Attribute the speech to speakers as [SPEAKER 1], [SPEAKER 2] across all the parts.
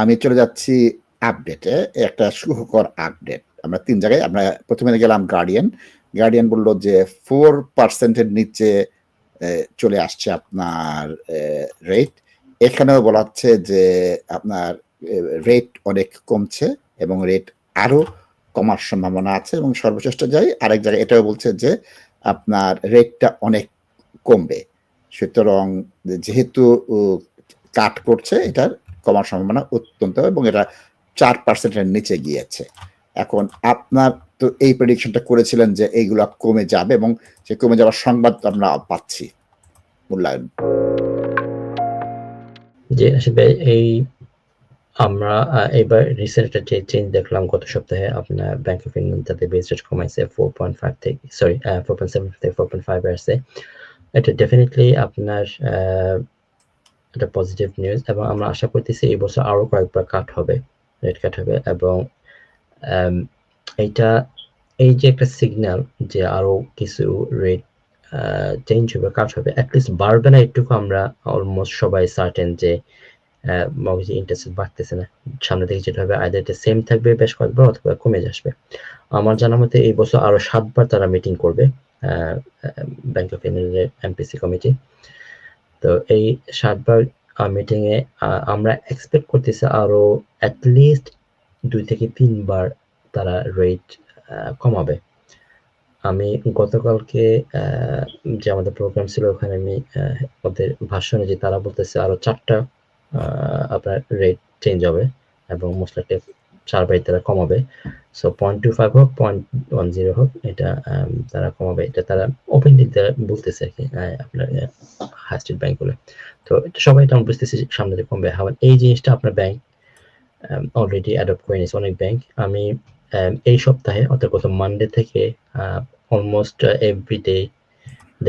[SPEAKER 1] আমি চলে যাচ্ছি আপডেটে একটা সুখকর আপডেট আমরা তিন জায়গায়, আমরা প্রথমে গেলাম গার্ডিয়ান গার্ডিয়ান বলল যে ফোর পার্সেন্টের নিচে চলে আসছে আপনার রেট এখানেও বলা হচ্ছে যে আপনার রেট অনেক কমছে এবং রেট আরও কমার সম্ভাবনা আছে এবং সর্বশ্রেষ্ঠ যাই। আরেক জায়গায় এটাও বলছে যে আপনার রেটটা অনেক কমবে। সুতরাং যেহেতু কাট করছে এটার কমার সম্ভাবনা অত্যন্ত এবং এটা চার পার্সেন্টের নিচে গিয়েছে। এখন আপনার তো এই প্রেডিকশনটা করেছিলেন যে এইগুলো কমে যাবে এবং সে কমে যাওয়ার সংবাদ আমরা পাচ্ছি। মূল্যায়ন।
[SPEAKER 2] আসিফ এই আমরা এবার রিসেন্ট যে চেঞ্জ দেখলাম গত সপ্তাহে, আপনার ব্যাংক অফ তাদের বেস রেট কমাইছে ফোর পয়েন্ট ফাইভ থেকে সরি ফোর পয়েন্ট সেভেন থেকে ফোর পয়েন্ট ফাইভ আসছে। এটা ডেফিনেটলি আপনার একটা পজিটিভ নিউজ এবং আমরা আশা করতেছি এই বছর আরও কয়েকবার কাট হবে রেট কাট হবে এবং এইটা, এই যে একটা সিগন্যাল যে আরও কিছু রেট চেঞ্জ হবে কাট হবে অ্যাটলিস্ট বাড়বে না একটুকু আমরা অলমোস্ট সবাই সার্টেন যে মগজে ইন্টারেস্ট বাড়তেছে না। সামনে থেকে যেটা হবে আইদার এটা সেম থাকবে বেশ কয়েকবার অথবা কমে আসবে আমার জানা মতে এই বছর আরও সাতবার তারা মিটিং করবে ব্যাংক অফ ইংল্যান্ডের এমপিসি কমিটি তো এই সাতবার মিটিং এ আমরা এক্সপেক্ট করতেছি আরও অ্যাটলিস্ট দুই থেকে তিনবার তারা রেট কমাবে। আমি গতকালকে যে আমাদের প্রোগ্রাম ছিল ওখানে আমি ওদের ভাষণে যে তারা বলতেছে আরও চারটা আপনার রেট চেঞ্জ হবে এবং মশলাটা চার বাই তারা কমাবে। সো পয়েন্ট টু ফাইভ হোক পয়েন্ট ওয়ান জিরো হোক, এটা তারা কমাবে। এটা তারা ওপেনলি বলতেছে আর কি আপনার হাই স্ট্রিট ব্যাংকগুলো তো এটা সবাই এটা বুঝতেছে সামনে কমবে। হাওয়ার এই জিনিসটা আপনার ব্যাংক অলরেডি অ্যাডপ্ট করে নিয়েছে অনেক ব্যাংক আমি এই সপ্তাহে, অর্থাৎ গত মানডে থেকে অলমোস্ট এভরিডে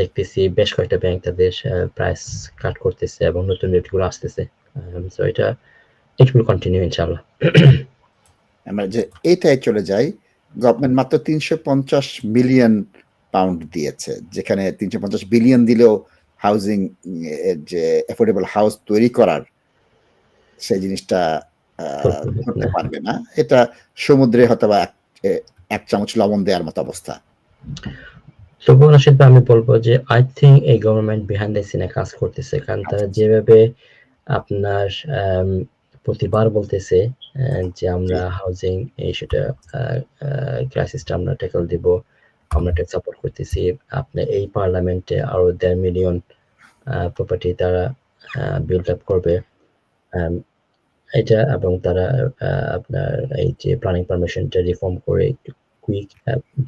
[SPEAKER 2] দেখতেছি বেশ কয়েকটা ব্যাংক তাদের প্রাইস কাট করতেছে এবং নতুন রেটগুলো আসতেছে। সো এটা ইট উইল কন্টিনিউ ইনশাআল্লাহ।
[SPEAKER 1] আমরা যে এটাই চলে যাই গভর্নমেন্ট মাত্র তিনশো পঞ্চাশ মিলিয়ন পাউন্ড দিয়েছে যেখানে তিনশো পঞ্চাশ বিলিয়ন দিলেও হাউজিং যে অ্যাফোর্ডেবল হাউস তৈরি করার সেই জিনিসটা করতে পারবে। না। এটা সমুদ্রে হয়তো বা এক চামচ লবণ দেওয়ার মতো অবস্থা।
[SPEAKER 2] তবুও রাশিদ আমি বলব যে আই থিঙ্ক এই গভর্নমেন্ট বিহাইন্ড দ্য সিনে কাজ করতেছে। কারণ তারা যেভাবে আপনার প্রতিবার বলতেছে যে আমরা হাউজিং এই সেটা ক্রাইসিসটা আমরা ট্যাকল দিব আমরা ট্যাক্স সাপোর্ট করতেছি। আপনি এই পার্লামেন্টে আরও দেড় মিলিয়ন প্রপার্টি তারা বিল্ড আপ করবে। এটা এবং তারা আপনার এই যে প্ল্যানিং পারমিশনটা রিফর্ম করে একটু কুইক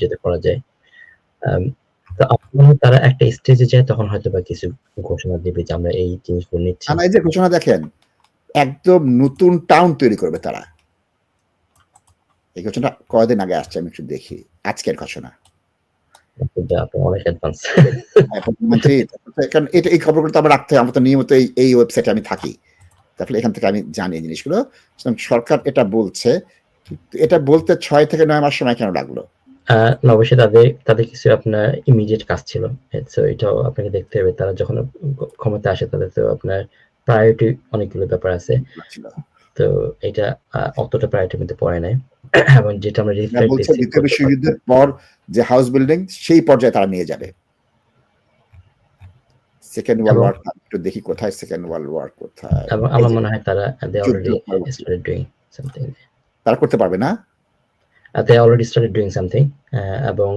[SPEAKER 2] যেতে করা যায়। তো আপনার তারা একটা স্টেজে যায় তখন হয়তো বা কিছু ঘোষণা দিবে যে আমরা এই জিনিসগুলো নিচ্ছি।
[SPEAKER 1] এই যে ঘোষণা দেখেন একদম নতুন টাউন তৈরি করবে তারা। এই ঘোষণা কয়দিন আগে আসছে আমি একটু দেখি। আজকের ঘোষণা।
[SPEAKER 2] অনেক
[SPEAKER 1] কারণ এটা এই খবরগুলো তো আমরা রাখতে আমরা তো নিয়মিত এই এই ওয়েবসাইটে আমি থাকি। তাহলে এখান থেকে আমি জানি জিনিসগুলো। সরকার এটা বলছে। এটা বলতে ছয় থেকে নয় মাস সময় কেন লাগল?
[SPEAKER 2] অবশ্যই তাদের তাদের কিছু আপনার ইমিডিয়েট কাজ ছিল। এটাও আপনাকে দেখতে হবে। তারা যখন ক্ষমতা আসে তাদের তো আপনার প্রায়োরিটি অনেকগুলো ব্যাপার আছে। তো এটা অতটা প্রায়োরিটির মধ্যে পড়ে নাই। এবং যেটা আমরা
[SPEAKER 1] দ্বিতীয় বিশ্বযুদ্ধের পর যে হাউস বিল্ডিং সেই পর্যায়ে তারা নিয়ে যাবে। সেকেন্ড ওয়ার্ল্ড ওয়ার একটু দেখি কোথায় সেকেন্ড ওয়ার্ল্ড ওয়ার কোথায়?
[SPEAKER 2] আমার মনে হয় তারা they already started doing something
[SPEAKER 1] তারা করতে পারবে না?
[SPEAKER 2] They already started doing something এবং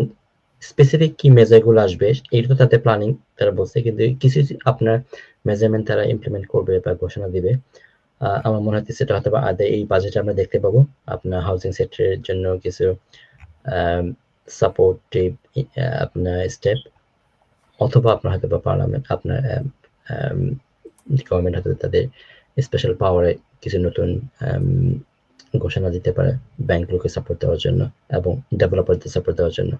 [SPEAKER 2] স্পেসিফিক কি মেজারগুলো আসবে, এইটা তো তাতে প্ল্যানিং তারা বলছে কিন্তু কিছু আপনার মেজারমেন্ট তারা ইমপ্লিমেন্ট করবে বা ঘোষণা দিবে। আমার মনে হচ্ছে সেটা হয়তো আদে এই বাজেটে আমরা দেখতে পাবো। আপনার হাউজিং সেক্টরের জন্য কিছু সাপোর্টিভ আপনার স্টেপ অথবা আপনার হয়তো বা পার্লামেন্ট আপনার গভর্নমেন্ট হয়তো তাদের স্পেশাল পাওয়ারে কিছু নতুন ঘোষণা দিতে পারে ব্যাংকগুলোকে সাপোর্ট দেওয়ার জন্য এবং ডেভেলপারদের সাপোর্ট দেওয়ার জন্য।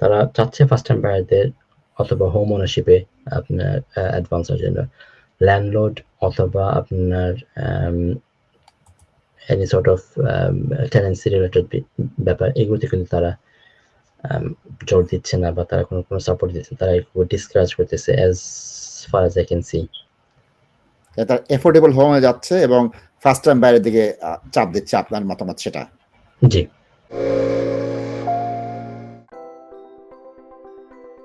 [SPEAKER 2] তারা চাচ্ছে ফার্স্ট টাইম বায়ারদের অথবা হোম ওনারশিপে আপনার অ্যাডভান্সের জন্য। ল্যান্ডলোড অথবা আপনার any sort of tenancy related ব্যাপার এগুলোতে কিন্তু তারা জোর দিচ্ছে না বা তারা কোনো কোনো সাপোর্ট দিচ্ছে তারা একটু ডিসকারেজ করতেছে as far as I can see
[SPEAKER 1] তার এফোর্ডেবল হয়ে যাচ্ছে এবং ফার্স্ট টাইম বাইরের দিকে চাপ দিচ্ছে আপনার মতামত সেটা।
[SPEAKER 2] জি।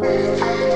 [SPEAKER 3] with you.